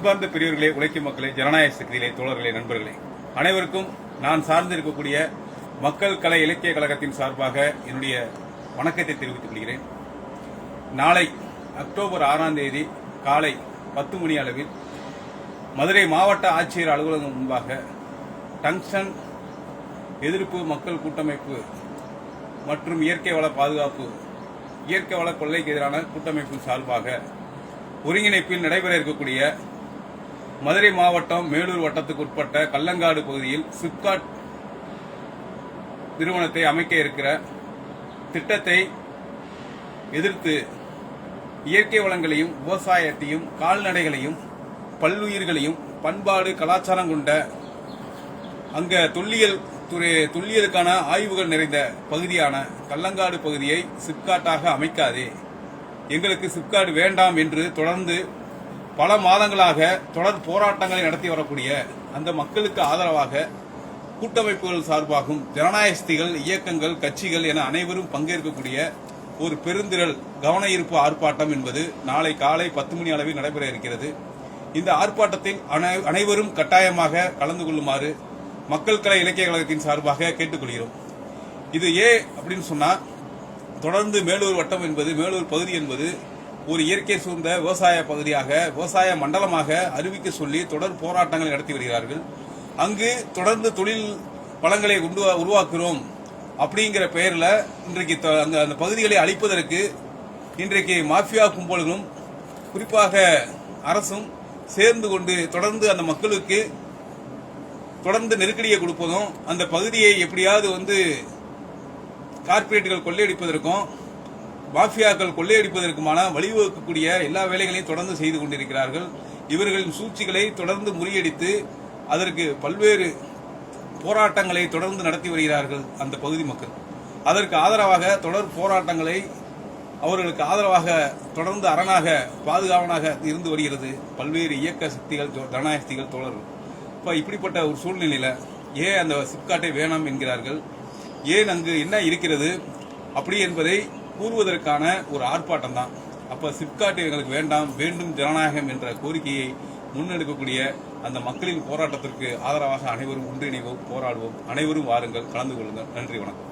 அன்பார்ந்த பெரியவர்களே உழைக்கும் மக்களே ஜனநாயக சக்தியிலே தோழர்களே நண்பர்களே. அனைவருக்கும் நான் சார்ந்து இருக்கக்கூடிய மக்கள் கலை இலக்கிய கழகத்தின் சார்பாக என்னுடைய வணக்கத்தை தெரிவித்துக் கொள்கிறேன். நாளை அக்டோபர் ஆறாம் தேதி காலை பத்து மணி அளவில் மதுரை மாவட்ட ஆட்சியர் அலுவலகம் முன்பாக டங்ஷன் எதிர்ப்பு மக்கள் கூட்டமைப்பு மற்றும் இயற்கை வள பாதுகாப்பு இயற்கை வள கொள்ளைக்கு எதிரான கூட்டமைப்பு சார்பாக ஒருங்கிணைப்பில் நடைபெற இருக்கக்கூடிய மதுரை மாவட்டம் மேலூர் வட்டத்துக்கு உட்பட்ட கல்லங்காடு பகுதியில் சிப்காட் நிறுவனத்தை அமைக்க இருக்கிற திட்டத்தை எதிர்த்து இயற்கை வளங்களையும் விவசாயத்தையும் கால்நடைகளையும் பல்லுயிர்களையும் பண்பாடு கலாச்சாரம் கொண்ட அங்க தொல்லியல் துறை தொல்லியலுக்கான ஆய்வுகள் நிறைந்த பகுதியான கல்லங்காடு பகுதியை சிப்காட்டாக அமைக்காதே. எங்களுக்கு சிப்காட் வேண்டாம் என்று தொடர்ந்து பல மாதங்களாக தொடர் போராட்டங்களை நடத்தி வரக்கூடிய அந்த மக்களுக்கு ஆதரவாக கூட்டமைப்புகள் சார்பாகவும் ஜனநாயகஸ்திகள் இயக்கங்கள் கட்சிகள் என அனைவரும் பங்கேற்கக்கூடிய ஒரு பெருந்திரள் கவன ஈர்ப்பு ஆர்ப்பாட்டம் என்பது நாளை காலை பத்து மணி அளவில் நடைபெற இருக்கிறது. இந்த ஆர்ப்பாட்டத்தில் அனை- அனைவரும் கட்டாயமாக கலந்து கொள்ளுமாறு மக்கள் கலை இலக்கிய கழகத்தின் சார்பாக கேட்டுக்கொள்கிறோம். இது ஏ அப்படின்னு சொன்னால் தொடர்ந்து மேலூர் வட்டம் என்பது மேலூர் பகுதி என்பது ஒரு இயற்கை சூழ்ந்த விவசாய பகுதியாக விவசாய மண்டலமாக அறிவிக்க சொல்லி தொடர் போராட்டங்கள் நடத்தி வருகிறார்கள். அங்கு தொடர்ந்து தொழில் வளங்களை உருவாக்குகிறோம் அப்படிங்கிற பெயரில் இன்றைக்கு த- அந்த பகுதிகளை அழிப்பதற்கு இன்றைக்கு மாஃபியா கும்பல்களும் குறிப்பாக அரசும் சேர்ந்து கொண்டு தொடர்ந்து அந்த மக்களுக்கு தொடர்ந்து நெருக்கடியை கொடுப்பதும் அந்த பகுதியை எப்படியாவது வந்து கார்ப்பரேட்டுகள் கொள்ளையடிப்பதற்கும் மாஃபியாக்கள் கொள்ளையடிப்பதற்குமான வழிவகுக்கக்கூடிய எல்லா வேலைகளையும் தொடர்ந்து செய்து கொண்டிருக்கிறார்கள். இவர்களின் சூழ்ச்சிகளை தொடர்ந்து முறியடித்து அதற்கு பல்வேறு போராட்டங்களை தொடர்ந்து நடத்தி வருகிறார்கள் அந்த பகுதி மக்கள். அதற்கு ஆதரவாக தொடர் போராட்டங்களை அவர்களுக்கு ஆதரவாக தொடர்ந்து அரணாக பாதுகாவனாக இருந்து வருகிறது பல்வேறு இயக்க சக்திகள் ஜோ- ஜனநாயக சக்திகள் தோழர்கள். இப்படிப்பட்ட ஒரு சூழ்நிலையில் ஏன் அந்த சிப்காட்டை வேணாம் என்கிறார்கள்? ஏன் அங்கு என்ன இருக்கிறது? அப்படி என்பதை கூறுவதற்கான ஒரு ஆர்ப்பாட்டம் தான் அப்போ சிப்காட் எங்களுக்கு வேண்டாம் வேண்டும் ஜனநாயகம் என்ற கோரிக்கையை முன்னெடுக்கக்கூடிய அந்த மக்களின் போராட்டத்திற்கு ஆதரவாக அனைவரும் ஒன்றிணைவோம் போராடுவோம். அனைவரும் வாருங்கள் கலந்து கொள்ளுங்கள். நன்றி வணக்கம்.